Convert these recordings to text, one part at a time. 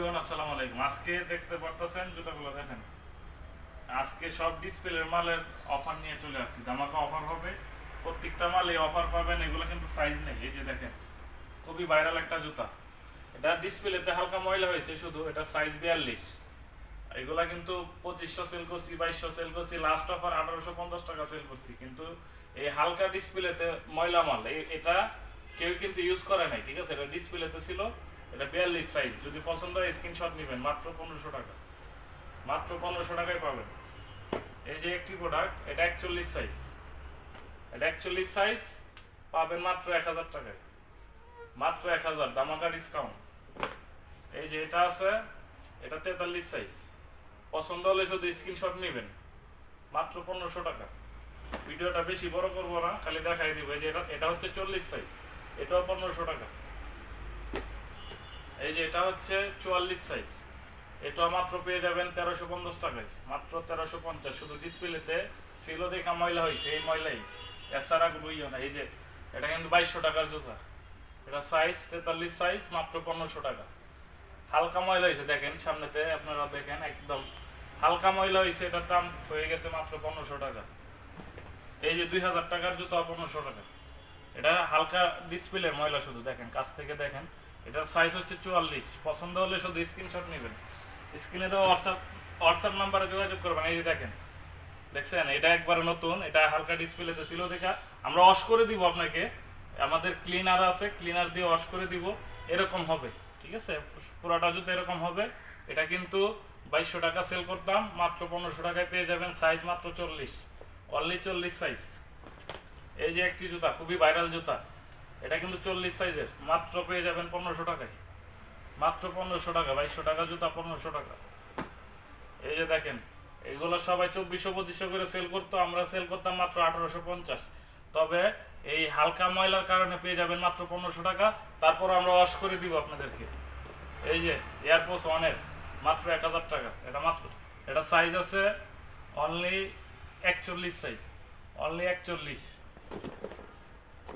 Everyone আসসালামু আলাইকুম। আজকে দেখতে পারতেছেন জুতাগুলো, দেখেন। আজকে সব ডিসপ্লের মালের অফার নিয়ে চলে আসছি। ধামাকা অফার হবে। প্রত্যেকটা মালে অফার পাবেন, এগুলো কিন্তু সাইজ নেই। এই যে দেখেন, খুবই ভাইরাল একটা জুতা। এটা ডিসপ্লেতে হালকা ময়লা হয়েছে শুধু, এটা সাইজ বিয়াল্লিশ। এগুলা কিন্তু পঁচিশশো সেল করছি, বাইশশো সেল করছি লাস্ট অফার আঠারোশো পঞ্চাশ টাকা সেল করছি। কিন্তু এই হালকা ডিসপ্লেতে ময়লা মাল এটা কেউ কিন্তু ইউজ করে নাই, ঠিক আছে? এটা ডিসপ্লেতে ছিল। এটা বিয়াল্লিশ সাইজ যদি পছন্দ হয় স্ক্রিনশট নেবেন, মাত্র পনেরোশো টাকা। মাত্র পনেরোশো টাকায় পাবেন। এই যে একটি প্রোডাক্ট এটা একচল্লিশ সাইজ এটা একচল্লিশ সাইজ পাবেন মাত্র এক হাজার টাকায়। মাত্র এক হাজার দামাকা ডিসকাউন্ট এই যে এটা আছে, এটা তেতাল্লিশ সাইজ পছন্দ হলে শুধু স্ক্রিনশট নেবেন। মাত্র পনেরোশো টাকা। ভিডিওটা বেশি বড় করব না, খালি দেখাই দিব। যে এটা এটা হচ্ছে চল্লিশ সাইজ এটাও পনেরোশো টাকা। এই যে এটা হচ্ছে চুয়াল্লিশ সাইজ এটা মাত্র পেয়ে যাবেন তেরোশো পঞ্চাশ টাকায়। মাত্র তেরোশো পঞ্চাশ। শুধু ডিসপ্লেতে ছিল দেখা ময়লা হয়েছে, এই ময়লাই। এছাড়া বইও না। এই যে, এটা কিন্তু বাইশশো টাকার জুতা। এটা সাইজ তেতাল্লিশ সাইজ মাত্র পনেরোশো টাকা। হালকা ময়লা হয়েছে, দেখেন সামনেতে, আপনারা দেখেন একদম। হালকা ময়লা হয়েছে, এটার দাম হয়ে গেছে মাত্র পনেরোশো টাকা। এই যে দুই হাজার টাকার জুতো, পনেরোশো টাকা। এটা হালকা ডিসপ্লের ময়লা শুধু, দেখেন, কাছ থেকে দেখেন। এটার সাইজ হচ্ছে চুয়াল্লিশ। পছন্দ হলে শুধু স্ক্রিনশট নেবেন। স্ক্রিনে তো হোয়াটসঅ্যাপ হোয়াটসঅ্যাপ নাম্বারে যোগাযোগ করবেন। এই যে দেখেন, দেখছেন? এটা একবারে নতুন, এটা হালকা ডিসপ্লেতে ছিল দেখা। আমরা ওয়াশ করে দিব আপনাকে। আমাদের ক্লিনার আছে ক্লিনার দিয়ে ওয়াশ করে দিব। এরকম হবে, ঠিক আছে? পুরাটা জুতো এরকম হবে, এটা কিন্তু বাইশশো টাকা সেল করতাম, মাত্র পনেরোশো টাকায় পেয়ে যাবেন সাইজ মাত্র চল্লিশ। অনলি চল্লিশ সাইজ এই যে একটি জুতা, খুবই ভাইরাল জুতা। এটা কিন্তু চল্লিশ সাইজের। মাত্র পেয়ে যাবেন পনেরোশো টাকায়। মাত্র পনেরোশো টাকা, বাইশশো টাকা জুতা, পনেরোশো টাকা। এই যে দেখেন, এগুলো সবাই চব্বিশশো, পঁচিশশো করে সেল করতো, আমরা সেল করতাম মাত্র আঠারোশো পঞ্চাশ। তবে এই হালকা ময়লার কারণে পেয়ে যাবেন মাত্র পনেরোশো টাকা। তারপর আমরা ওয়াশ করে দিব আপনাদেরকে। এই যে এয়ারফোর্স ওয়ানের মাত্র এক হাজার টাকা। এটা মাত্র। এটা সাইজ আছে অনলি একচল্লিশ সাইজ অনলি একচল্লিশ।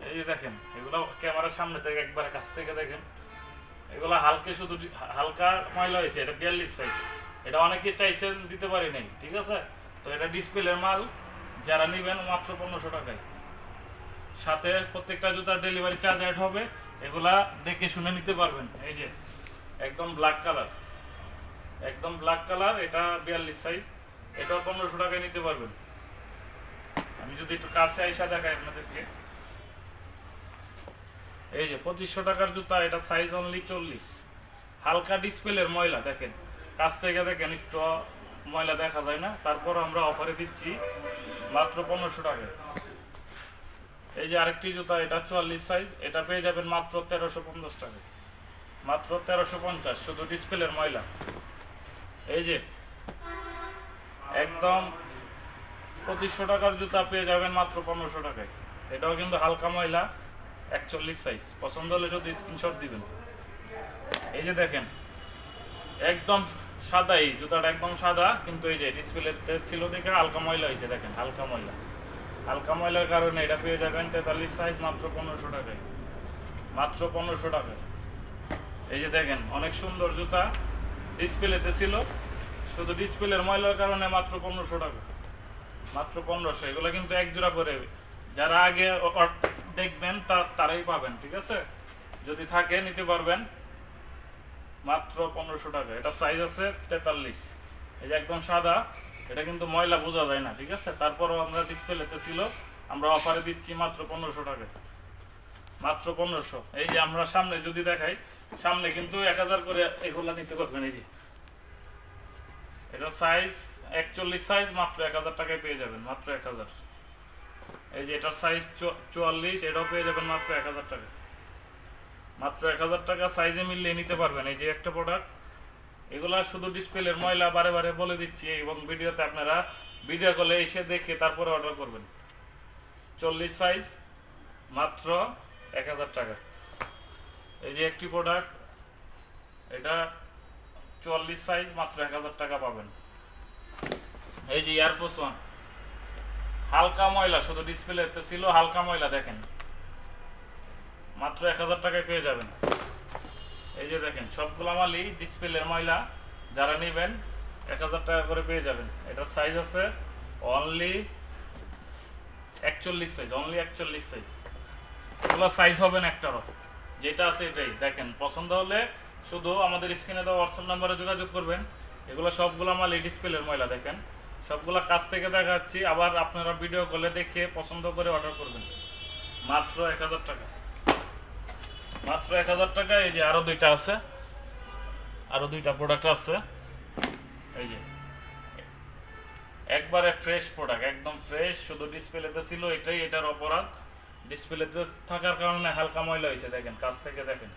এই দেখেন, এগুলো ক্যামেরার সামনে থেকে একবার কাছ থেকে দেখেন। এগুলো হালকা শুধু হালকা ময়লা হয়েছে, এটা বিয়াল্লিশ সাইজ এটা অনেকে চাইছেন দিতে পারি নাই, ঠিক আছে? তো এটা ডিসপ্লের মাল, যারা নেবেন মাত্র পনেরোশো টাকায়। সাথে প্রত্যেকটা জুতার ডেলিভারি চার্জ অ্যাড হবে, এগুলা দেখে শুনে নিতে পারবেন। এই যে, একদম ব্ল্যাক কালার একদম ব্ল্যাক কালার এটা বিয়াল্লিশ সাইজ এটাও পনেরোশো টাকায় নিতে পারবেন। আমি যদি একটু কাছে আইসা দেখাই আপনাদেরকে। এই যে পঁচিশশো টাকার জুতা, এটা সাইজ অনলি চল্লিশ। হালকা ডিসপ্লের ময়লা, দেখেন। কাছ থেকে দেখেন, একটু ময়লা দেখা যায় না। তারপর আমরা অফারে দিচ্ছি মাত্র পনেরোশো টাকায়। এই যে আরেকটি জুতা, এটা চুয়াল্লিশ সাইজ এটা পেয়ে যাবেন মাত্র তেরোশো পঞ্চাশ টাকায়। মাত্র তেরোশো পঞ্চাশ, শুধু ডিসপ্লের ময়লা। এই যে, একদম পঁচিশশো টাকার জুতা পেয়ে যাবেন মাত্র পনেরোশো টাকায়। এটাও কিন্তু হালকা ময়লা। একচল্লিশ সাইজ পছন্দ হলে শুধু স্ক্রিনশট দিবেন। এই যে দেখেন, একদম সাদা এই জুতাটা, একদম সাদা, কিন্তু এই যে ডিসপ্লেতে ছিল দেখে হালকা ময়লা হয়েছে, দেখেন, হালকা ময়লা। হালকা ময়লার কারণে এটা পেয়ে যাবেন তেতাল্লিশ সাইজ মাত্র পনেরোশো টাকায়। মাত্র পনেরোশো টাকায়। এই যে দেখেন, অনেক সুন্দর জুতা ডিসপ্লেতে ছিল। শুধু ডিসপ্লের ময়লার কারণে মাত্র পনেরোশো টাকা। মাত্র পনেরোশো, এগুলো কিন্তু এক জোড়া করে যারা আগে দেখবেন তারাই পাবেন, ঠিক আছে? যদি থাকে, নিতে পারবেন। মাত্র পনেরোশো টাকা। এটা সাইজ আছে তেতাল্লিশ। এই যে একদম সাদা, এটা কিন্তু ময়লা বোঝা যায় না, ঠিক আছে? তারপরও আমরা ডিসপ্লেতে ছিল, আমরা অফারে দিচ্ছি মাত্র পনেরোশো টাকা। মাত্র পনেরোশো। এই যে আমরা সামনে যদি দেখাই, সামনে কিন্তু এক হাজার করে এগুলা নিতে পারবেন, এই যে। এটা সাইজ একচল্লিশ সাইজ মাত্র এক হাজার টাকায় পেয়ে যাবেন, মাত্র এক হাজার। এই যে এটার সাইজ চুয়াল্লিশ, এটাও পেয়ে যাবেন মাত্র এক হাজার টাকা। মাত্র এক হাজার টাকা সাইজে মিললে নিতে পারবেন। এই যে একটা প্রোডাক্ট এগুলা শুধু ডিসপ্লের ময়লা বারে বারে বলে দিচ্ছি এবং ভিডিওতে আপনারা ভিডিও কলে এসে দেখে তারপরে অর্ডার করবেন। চল্লিশ সাইজ মাত্র এক হাজার টাকা। এই যে একটি প্রোডাক্ট এটা চুয়াল্লিশ সাইজ মাত্র এক হাজার টাকা পাবেন। এই যে এয়ারফোর্স ওয়ান হালকা ময়লা, শুধু ডিসপ্লেতে ছিল হালকা ময়লা, দেখেন। মাত্র এক হাজার টাকায় পেয়ে যাবেন। এই যে দেখেন, সবগুলো মালই ডিসপ্লের ময়লা, যারা নেবেন, এক হাজার টাকা করে পেয়ে যাবেন। এটার সাইজ আছে অনলি একচল্লিশ সাইজ অনলি একচল্লিশ সাইজ এগুলো সাইজ হবে না একটারও। যেটা আছে এটাই। দেখেন, পছন্দ হলে শুধু আমাদের স্ক্রিনে দেওয়া হোয়াটসঅ্যাপ নাম্বারে যোগাযোগ করবেন। এগুলো সবগুলো মালই ডিসপ্লের ময়লা, দেখেন। সবগুলো কাছ থেকে দেখাচ্ছি, আবার আপনারা ভিডিও কলে দেখে পছন্দ করে অর্ডার করবেন। মাত্র এক হাজার টাকা। মাত্র এক হাজার টাকা, এই যে আরও দুইটা আছে। আরও দুইটা প্রোডাক্ট আছে। এই যে। একবারে ফ্রেশ প্রোডাক্ট একদম ফ্রেশ শুধু ডিসপ্লেতে ছিল এটাই, এটার অপরাধ। ডিসপ্লেতে থাকার কারণে হালকা ময়লা হয়েছে, দেখেন, কাছ থেকে দেখেন।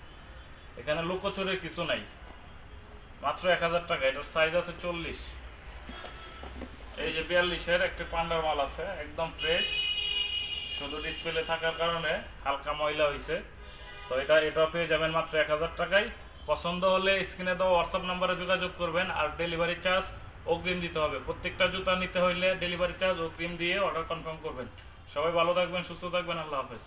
এখানে লুকোচুরের কিছু নাই। মাত্র এক হাজার টাকা, এটার সাইজ আছে চল্লিশ। এই যে বিয়াল্লিশের একটি পান্ডার মাল আছে, একদম ফ্রেশ শুধু ডিসপ্লে থাকার কারণে হালকা ময়লা হয়েছে তো এটা এটাও পেয়ে যাবেন মাত্র এক হাজার টাকায়। পছন্দ হলে স্ক্রিনে দেওয়া হোয়াটসঅ্যাপ নাম্বারে যোগাযোগ করবেন আর ডেলিভারি চার্জ অগ্রিম দিতে হবে। প্রত্যেকটা জুতা নিতে হইলে ডেলিভারি চার্জ অগ্রিম দিয়ে অর্ডার কনফার্ম করবেন। সবাই ভালো থাকবেন, সুস্থ থাকবেন, আল্লাহ হাফেজ।